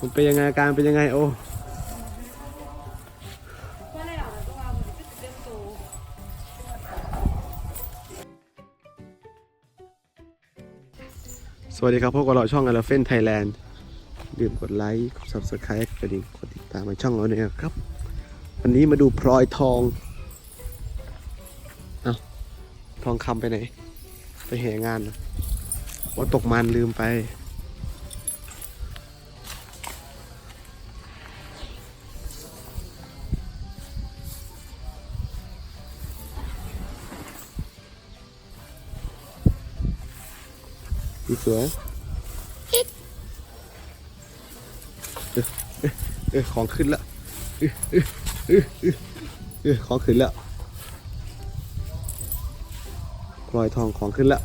มันเป็นยังไงอาการเป็นยังไงโอ้สวัสดีครับพวกเราช่อง e l e p h a n t Thailand ดื่มกดไลค์กด subscribe กระดิ่งกดติดตามในช่องเราเนี่ยครับ วันนี้มาดูพลอยทองเอาทองคำไปไหน ไปแห่งานว่าตกมันลืมไป สวยเอ๊ะเอ๊ะเอ๊ะของขึ้นแล้วเอ๊ะเอ๊ะเอ๊ะเออของขึ้นแล้วพลอยทองของขึ้นแล้ว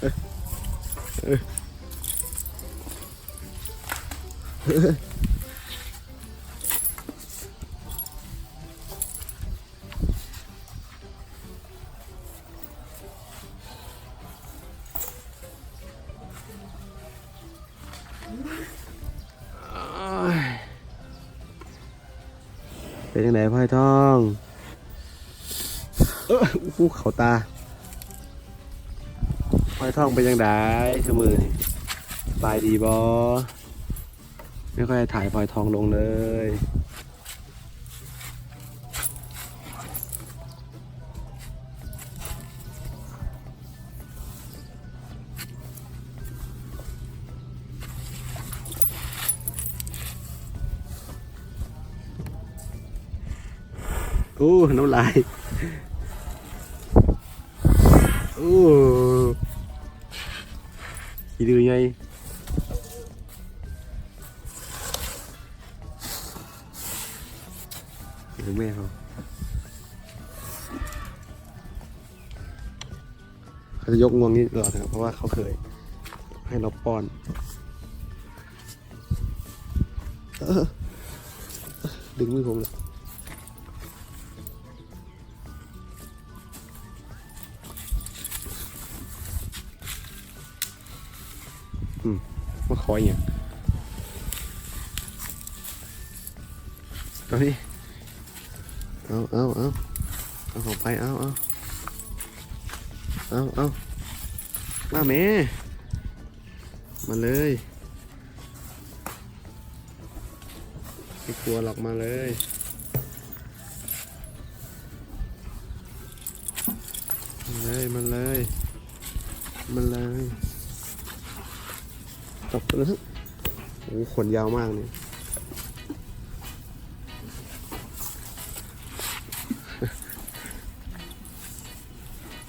เอ๊ะ เป็นยังไงพลอยทองเอออู้เขาตาพลอยทองเป็นยังไงสมือนี่สบายดีบอไม่ค่อยถ่ายพลอยทองลงเลย โอ้น้ำลายอู้กี่ดือไงดูแม่เขาเขาจะยกงวงนี้ตลอดนะครับเพราะว่าเขาเคยให้เราป้อนดึงมือผมเลย มาขออย่างตอนนี้เอาเอาเอาเอาของไปเอาเอาเอาเอามาแม่มาเลยไม่กลัวหรอกมาเลยมาเลยมาเลยมาเลย ตบเลยโอ้ขนยาวมากเนี่ย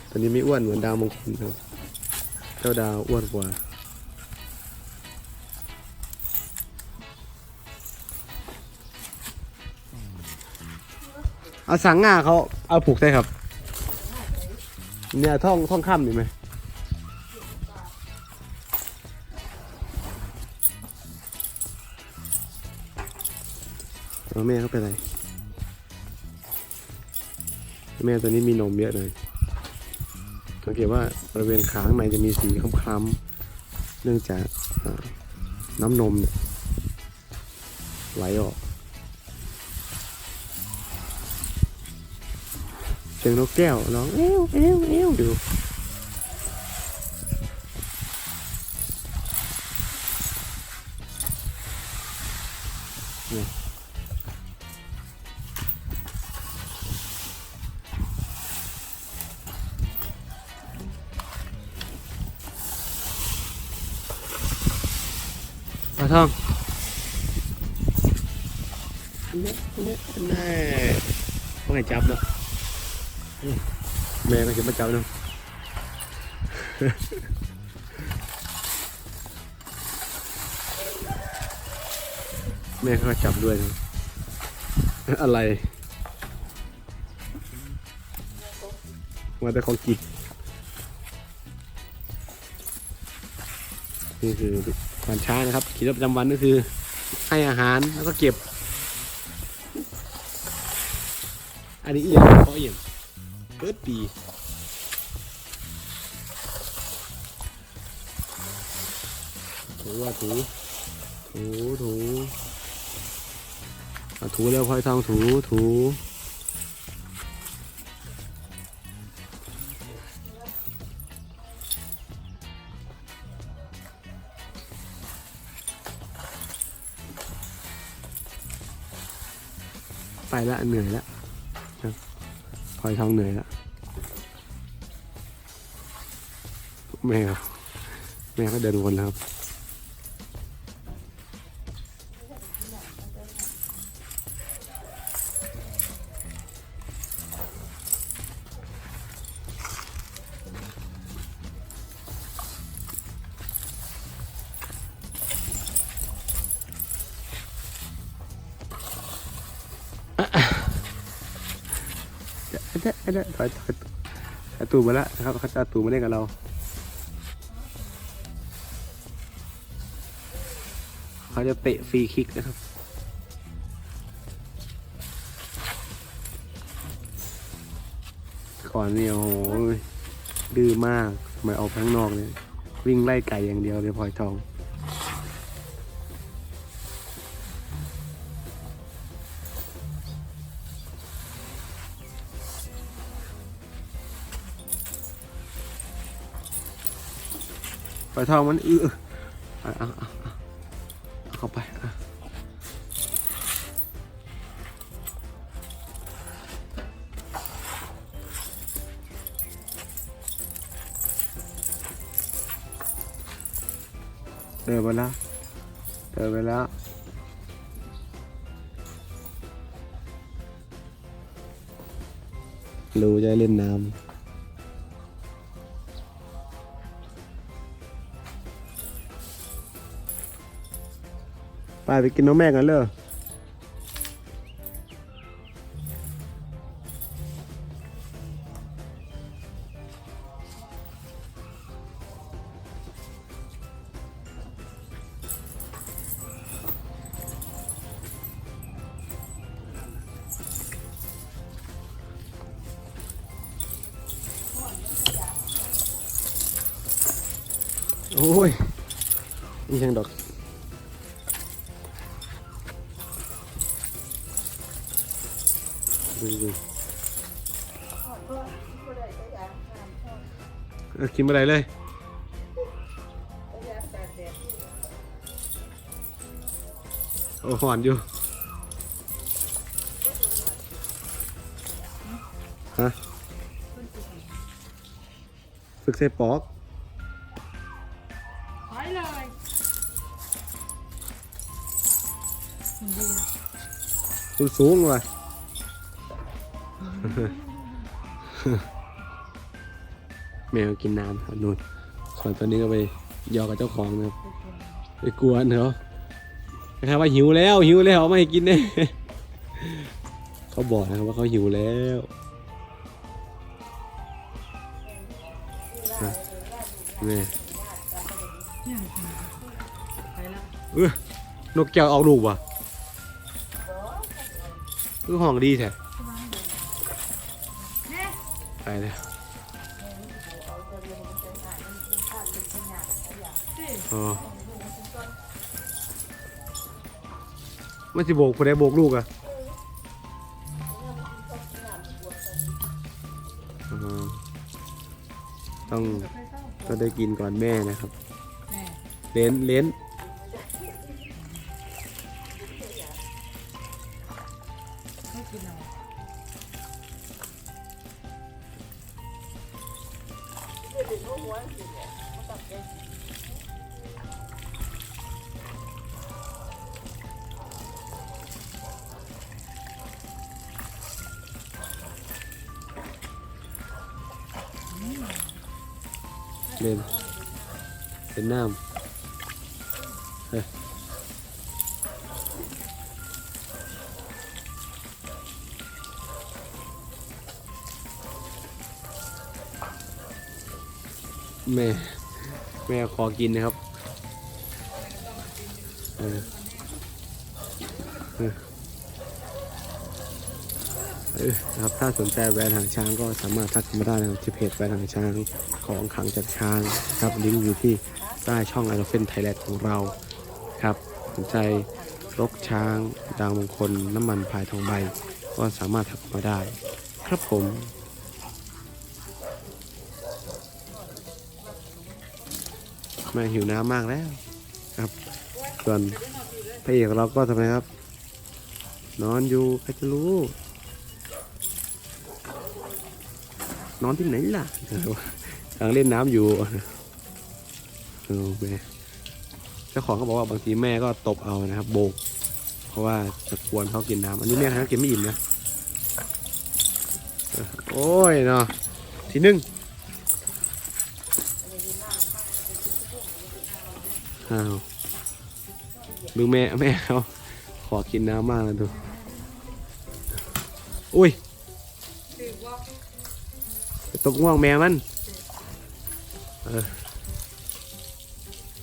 ตอนนี้ไม่อ้วนเหมือนดาวมงคลครับ เจ้าดาวอ้วนกว่าเอาสังงาเขาเอาผูกได้ครับ เนี่ยท่องท่องข้ามอยู่ไหม เอาแม่เขาเป็นไรแม่ตัวนี้มีนมเยอะเลยสังเกตว่าบริเวณขาข้างในจะมีสีคล้ำๆเนื่องจากน้ำนมเนี่ยไหลออกเสียงนกแก้วร้องเอ้วเอ้วเอ้วดูเนี่ย ทองเน่เน่แน่พวกไงจับเนาะอืมแม่ก็จะมาจับเนาะแม่เขาก็จับด้วยนะอะไร มาแต่ของกินนี่คือ ควานช้านะครับกิจวัตรประจำวันก็คือ ให้อาหารแล้วก็เก็บ อันนี้เอียงเพราะเอียงเปิดปีถูว่าถูถูถูเอาถูเร็วพลอยทองถูถู ไปละเหนื่อยละครับพลอยทองเหนื่อยละแม่ครับแม่ก็เดินวนแล้วครับ อันนี้แท้ถอยถอยถอยตูมาแล้วนะครับเขาจะเอาตูมาเล่นกับเราเขาจะเตะฟรีคิกนะครับก่อนนี่โอ้โหดื้อมากทำไมออกข้างนอกเนี่ยวิ่งไล่ไก่อย่างเดียวเลยพลอยทอง ปลาทองมันอื้ออะอะอะอะเอาเข้าไปอะเดินไปแล้วเดินไปแล้วรู้จะเล่นน้ำ ไปไปกินน้องแม่กันเลยโอ้ยนี่ช่างดอก กินอะไรเลยโอ้หอนอยู่ฮะฝึกใส่ปอกถอยเลยดีนะสูงสูงว่ะ แมวกินน้ำครับนู่นส่วนตัวนี้ก็ไปยอกับเจ้าของนะครับไปกวนเขานะครับว่าหิวแล้วหิวแล้วเอาไม่ให้กินแน่เขาบอกนะครับว่าเขาหิวแล้วฮะนี่เนี่ยไปแล้วเออนกแก้วออกลูกว่ะคือห้องดีแท้แม่ไปแล้ว มันสิโบกคนใดโบกลูกอะอ๋อต้องไปเข้าต้องได้กินก่อนแม่นะครับแม่เลนเลนไม่กิน เอาเลนเป็นน้ำเฮ้ยแม่แม่ขอกินนะครับเออ ออนะครับถ้าสนใจแหวนหางช้างก็สามารถทักมาได้นะครับที่เพจแหวนหางช้างของขังจากช้างครับลิงก์อยู่ที่ใต้ช่องไอโรเฟนไทยแลนด์ของเราครับสนใจรกช้าง ดาวมงคล น้ำมันพายทองใบ ก็สามารถทักมาได้ ครับผมแม่หิวน้ำมากแล้วครับ ส่วนพระเอกเราก็ทำไมครับ นอนอยู่ใครจะรู้ นอนที่ไหนล่ะกำลังเล่นน้ำอยู่เออแม่เจ้าของก็บอกว่าบางทีแม่ก็ตบเอานะครับ โบก เพราะว่าจะกวนเขากินน้ำอันนี้แม่เขากินไม่อิ่มนะ โอ้ยเนาะทีหนึ่งอ้าวดูแม่แม่เขาขอกินน้ำมากเลยดู อุ้ย ตกง่วงแม่มัน เออ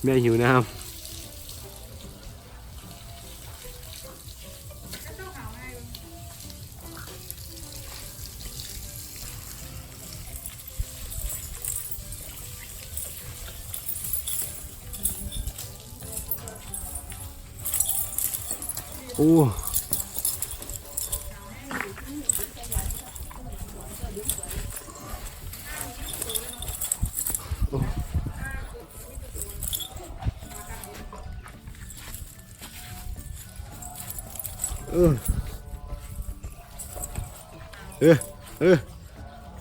แม่หิวน้ำ อเออเออ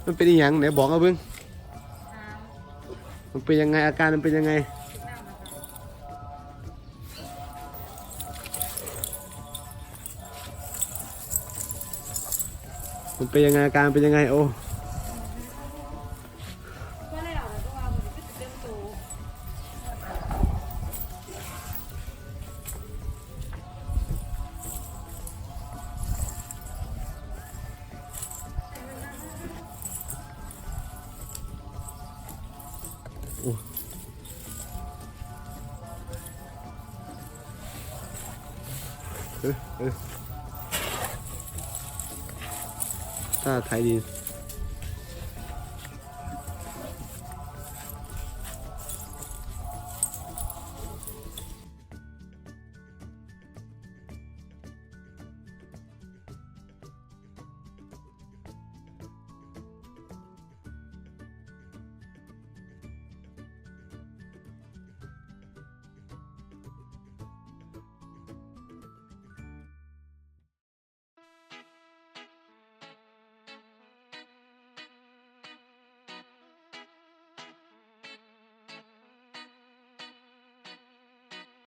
มันเป็นอย่างไหนบอกเอาเพิ่งมันเป็นยังไงอาการมันเป็นยังไงมันเป็นยังไงอาการเป็นยังไงโอ้ ถ้าไทยดี